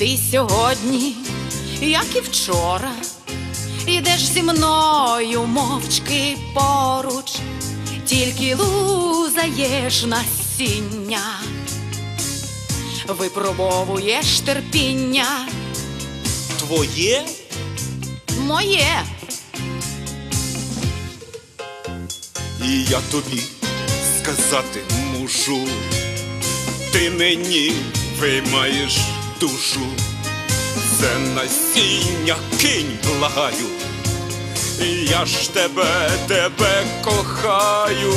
Ти сьогодні, як і вчора, ідеш зі мною мовчки поруч, тільки лузаєш насіння, випробовуєш терпіння. Твоє? моє. І я тобі сказати мушу, ти мені виймаєш душу, це насіння кинь, благаю, я ж тебе, тебе кохаю,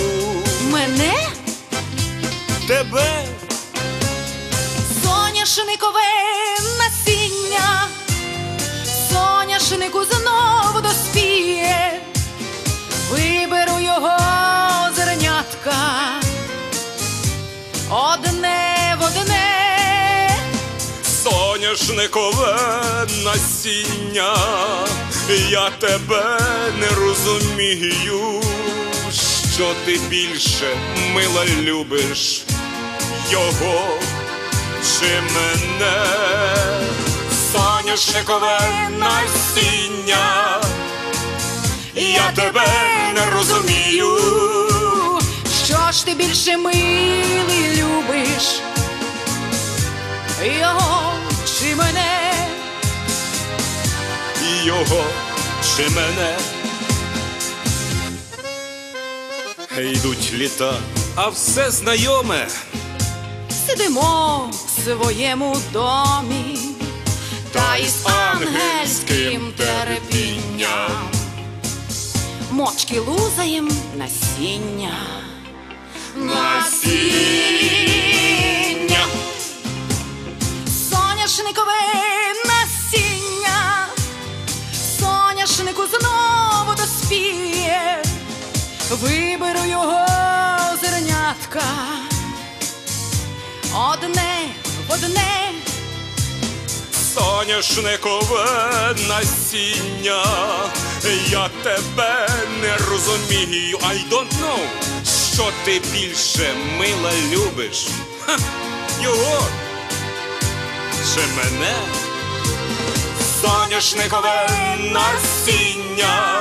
Мене? Тебе, соняшникове насіння, соняшнику знов доспіє, виберу його соняшникове насіння, я тебе не розумію, що ти більше мила любиш його чи мене, соняшникове насіння, я тебе не розумію. що ж ти більше милий любиш, його чи мене? його чи мене. Йдуть літа, а все знайоме. Сидимо в своєму домі, та із ангельським терпінням мовчки лузаєм насіння. Насіння, виберу його зернятка, одне в одне, соняшникове насіння, я тебе не розумію. I don't know, що ти більше мила любиш. Ха, його чи мене? Соняшникове насіння,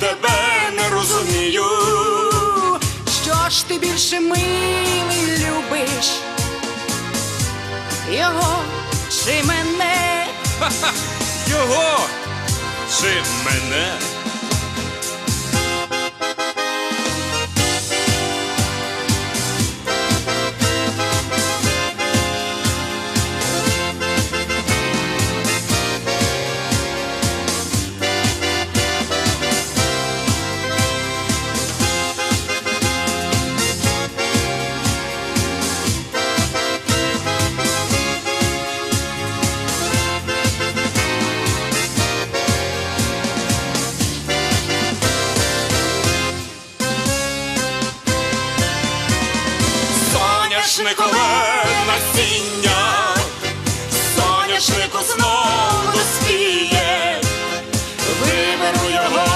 тебе не розумію. що ж ти більше милий любиш, його чи мене? Його чи мене? Соняшникове насіння, соняшнику знов доспіє, виберу його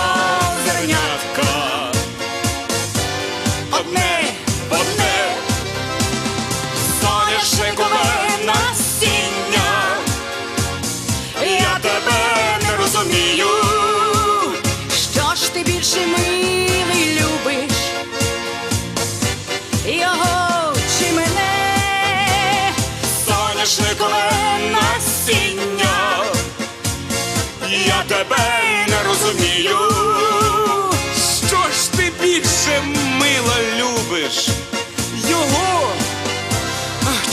зернятка. Одне, одне, соняшникове насіння, я тебе не розумію. Що ж ти більше милий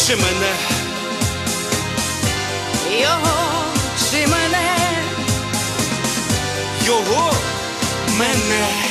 чи мене? Його чи мене? Його мене.